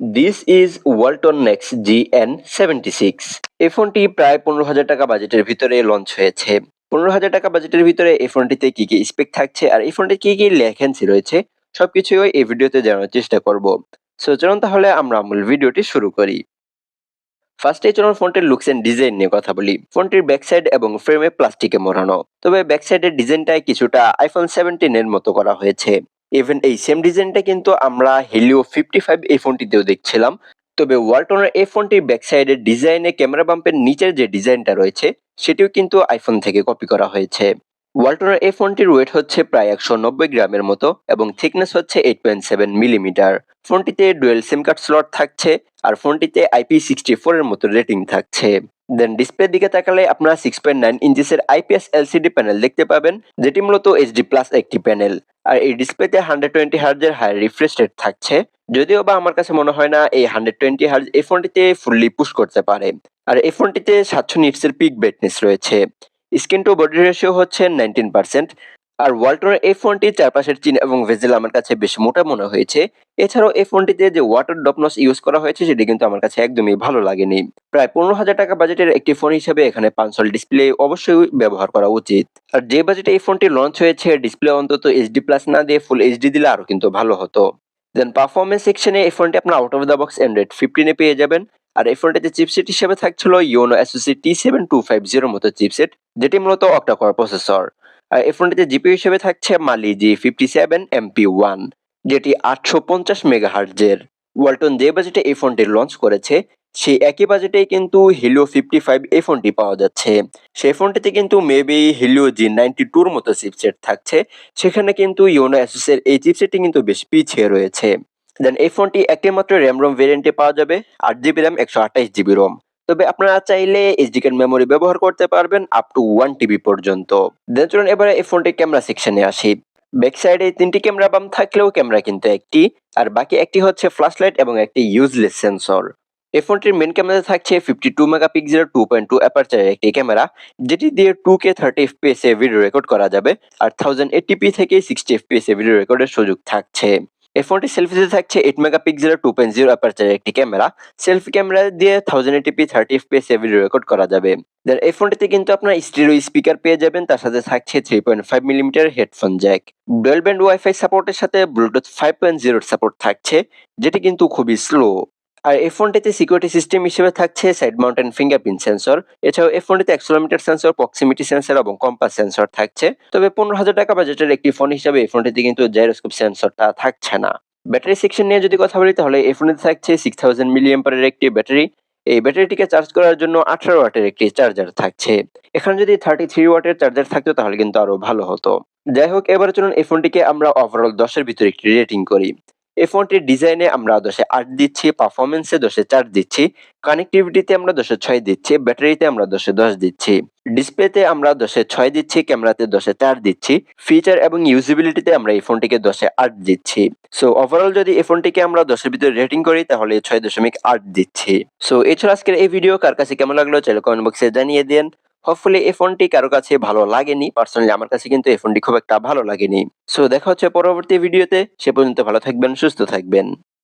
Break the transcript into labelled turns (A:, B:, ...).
A: This is Walton Nexg N seventy six এই ফোনটি প্রায় পনেরো হাজার টাকা বাজেটের ভিতরে লঞ্চ হয়েছে। পনেরো হাজার টাকা বাজেটের ভিতরে এই ফোনটিতে কি কি স্পেক থাকছে আর এই ফোনটির কি কি লেখেন্সি রয়েছে, সবকিছুই এই ভিডিওতে জানার চেষ্টা করব। সো চলুন তাহলে আমরা মূল ভিডিওটি শুরু করি। ফার্স্টে চলুন ফোনটির লুকস এন্ড ডিজাইন নিয়ে কথা বলি। ফোনটির ব্যাক সাইড এবং ফ্রেমে প্লাস্টিকে মোড়ানো। তবে ব্যাক সাইডের ডিজাইনটাই কিছুটা আইফোন সেভেন্টিন এর মতো করা হয়েছে। ইভেন এই সেম ডিজাইনটা কিন্তু আমরা হেলিও ফিফটি ফাইভ এই ফোনটিতেও দেখছিলাম। তবে ওয়ালটনের এই ফোনটির ব্যাক সাইডের ডিজাইনে ক্যামেরা বাম্পের নিচের যে ডিজাইনটা রয়েছে, সেটিও কিন্তু আইফোন থেকে কপি করা হয়েছে। ওয়ালটনের এই ফোনটির ওয়েট হচ্ছে প্রায় একশো নব্বই গ্রামের মতো এবং থিকনেস হচ্ছে এইট পয়েন্ট সেভেন মিলিমিটার ফোনটিতে ডুয়েল সিম কার্ড স্লট থাকছে আর ফোনটিতে আইপি সিক্সটি ফোর এর মতো রেটিং থাকছে। দেন ডিসপ্লের দিকে তাকালে আপনারা সিক্স পয়েন্ট নাইন ইঞ্চিসের আইপিএস এলসিডি প্যানেল দেখতে পাবেন, যেটি মূলত এইচডি প্লাস একটি প্যানেল আর এই ডিসপ্লেতে হান্ড্রেড টোয়েন্টি হার্জের হাই রিফ্রেশ রেট থাকছে। যদিও বা আমার কাছে মনে হয় না এই হান্ড্রেড টোয়েন্টি হার্জ এই ফোনটিতে ফুললি পুশ করতে পারে। আর এই ফোনটিতে সাতশো নিটসের পিক ব্রাইটনেস রয়েছে। স্ক্রিন টু বডি রেশিও হচ্ছে নাইনটিন পার্সেন্ট আর ওয়ালটনের এই ফোনটি চারপাশের চিন এবং ভেজেল আমার কাছে বেশ মোটা মনে হয়েছে। এছাড়াও এই ফোনটিতে যে ওয়াটার ডপনস ইউজ করা হয়েছে, সেটি কিন্তু আমার কাছে একদমই ভালো লাগেনি। প্রায় পনেরো হাজার টাকা বাজেটের একটি ফোন হিসেবে এখানে পাঁচশোল ডিসপ্লে অবশ্যই ব্যবহার করা উচিত। আর যে বাজেটে এই ফোনটি লঞ্চ হয়েছে ডিসপ্লে অন্তত এইচডি প্লাস না দিয়ে ফুল এইচডি দিলে আরও কিন্তু ভালো হতো। দেন পারফরমেন্স সেকশনে এই ফোনটি আপনার out of the box Android ফিফটিনে পেয়ে যাবেন। আর এই ফোনটিতে চিপসেট হিসেবে থাকছিল Unisoc T seven two five জিরোর মতো চিপসেট যেটি মূলত অক্টাকর প্রসেসর আর এই ফোনটিতে জিপি হিসেবে থাকছে Mali G fifty seven MP one যেটি আটশো পঞ্চাশ মেগা হার্জের ওয়ালটন যে বাজেটে এই ফোনটি লঞ্চ করেছে, সেই একই বাজেটেই কিন্তু হিলিও ফিফটি ফাইভ এই ফোনটি পাওয়া যাচ্ছে। সেই ফোনটিতে কিন্তু মেবি হিলিও জি নাইনটি টুর মতো চিপসেট থাকছে, সেখানে কিন্তু ইউনো অ্যাসুসের এই চিপসেটটি কিন্তু বেশ পিছিয়ে রয়েছে। দেন এই ফোনটি একটি মাত্র র্যাম রোম ভেরিয়েন্টে পাওয়া যাবে, আট জিবি র্যাম একশো আঠাইশ জিবি রোম তবে আপনারা চাইলে এইচডি কার্ড মেমোরি ব্যবহার করতে পারবেন আপ টু ওয়ান টিবি পর্যন্ত। দেন চলুন এবারে এই ফোনটি ক্যামেরা সেকশনে আসি। ব্যাক সাইডে তিনটি ক্যামেরা বাম থাকলেও ক্যামেরা কিন্তু একটি, আর বাকি একটি হচ্ছে ফ্ল্যাশ লাইট এবং একটি ইউজলেস সেন্সর এই ফোনটির মেন ক্যামেরা থাকছে fifty two megapixel two point two অ্যাপারচারের একটি ক্যামেরা যেটি দিয়ে টু কে থার্টি এফপিএস এ ভিডিও রেকর্ড করা যাবে, আর থাউজেন্ড এইটিপি থেকে সিক্সটি এফপিএস এ ভিডিও রেকর্ডের সুযোগ থাকছে। এই ফোনটি সেলফিতে থাকছে এইট মেগাপিক্সেলের টু পয়েন্ট জিরো অ্যাপারচারের একটি ক্যামেরা সেলফি ক্যামেরা দিয়ে thousand eighty p thirty FPS video record করা যাবে। দেন এই ফোনটিতে কিন্তু আপনার স্টিরো স্পিকার পেয়ে যাবেন, তার সাথে থাকছে three point five millimetre headphone jack dual band WiFi সাপোর্টের সাথে ব্লুটুথ ফাইভ পয়েন্ট জিরোর সাপোর্ট থাকছে, যেটি কিন্তু খুবই স্লো আর এই ফোনটিতে সিকিউরিটি সিস্টেম হিসেবে থাকছে সাইড মাউন্টেন ফিঙ্গারপ্রিন্ট সেন্সর এছাড়াও এই ফোনটিতে অ্যাক্সোলোমিটার সেন্সর প্রক্সিমিটি সেন্সর এবং কম্পাস সেন্সর থাকছে। তবে পনেরো হাজার টাকা বাজেটের একটি ফোন হিসেবে এই ফোনটিতে কিন্তু জাইরোস্কোপ সেন্সরটা থাকছে না। ব্যাটারি সেকশন নিয়ে যদি কথা বলি, তাহলে এই ফোনে থাকছে সিক্স থাউজেন্ড মিলিয়াম্পারের একটি ব্যাটারি। এই ব্যাটারিটিকে চার্জ করার জন্য আঠারো ওয়াটের একটি চার্জার থাকছে। এখানে যদি থার্টি থ্রি ওয়াটের চার্জার থাকতো, তাহলে কিন্তু আরও ভালো হতো। যাই হোক, এবারে চলুন এই ফোনটিকে আমরা ওভারঅল দশের ভিতরে একটি রেটিং করি। এই ফোনটির ডিজাইনে আমরা দশে আট দিচ্ছি পারফরমেন্সে দশে চার দিচ্ছি কানেক্টিভিটিতে আমরা দশে ছয় দিচ্ছি, ব্যাটারিতে আমরা দশে দশ দিচ্ছি ডিসপ্লেতে আমরা দশে ছয় দিচ্ছি, ক্যামেরাতে দশে চার দিচ্ছি ফিচার এবং ইউজিবিলিটিতে আমরা এই ফোনটিকে দশে আট দিচ্ছি। সো ওভারঅল যদি এই ফোনটিকে আমরা দশের ভিতরে রেটিং করি, তাহলে ছয় দশমিক আট দিচ্ছি। সো এছাড়া আজকের এই ভিডিও কার কাছে কেমন লাগল চাইলে কমেন্ট বক্সে জানিয়ে দেন। হপফুলি এই ফোনটি কারও কাছে ভালো লাগেনি। পার্সোনালি আমার কাছে কিন্তু এই ফোনটি খুব একটা ভালো লাগেনি। সো দেখা হচ্ছে পরবর্তী ভিডিওতে সে পর্যন্ত ভালো থাকবেন সুস্থ থাকবেন।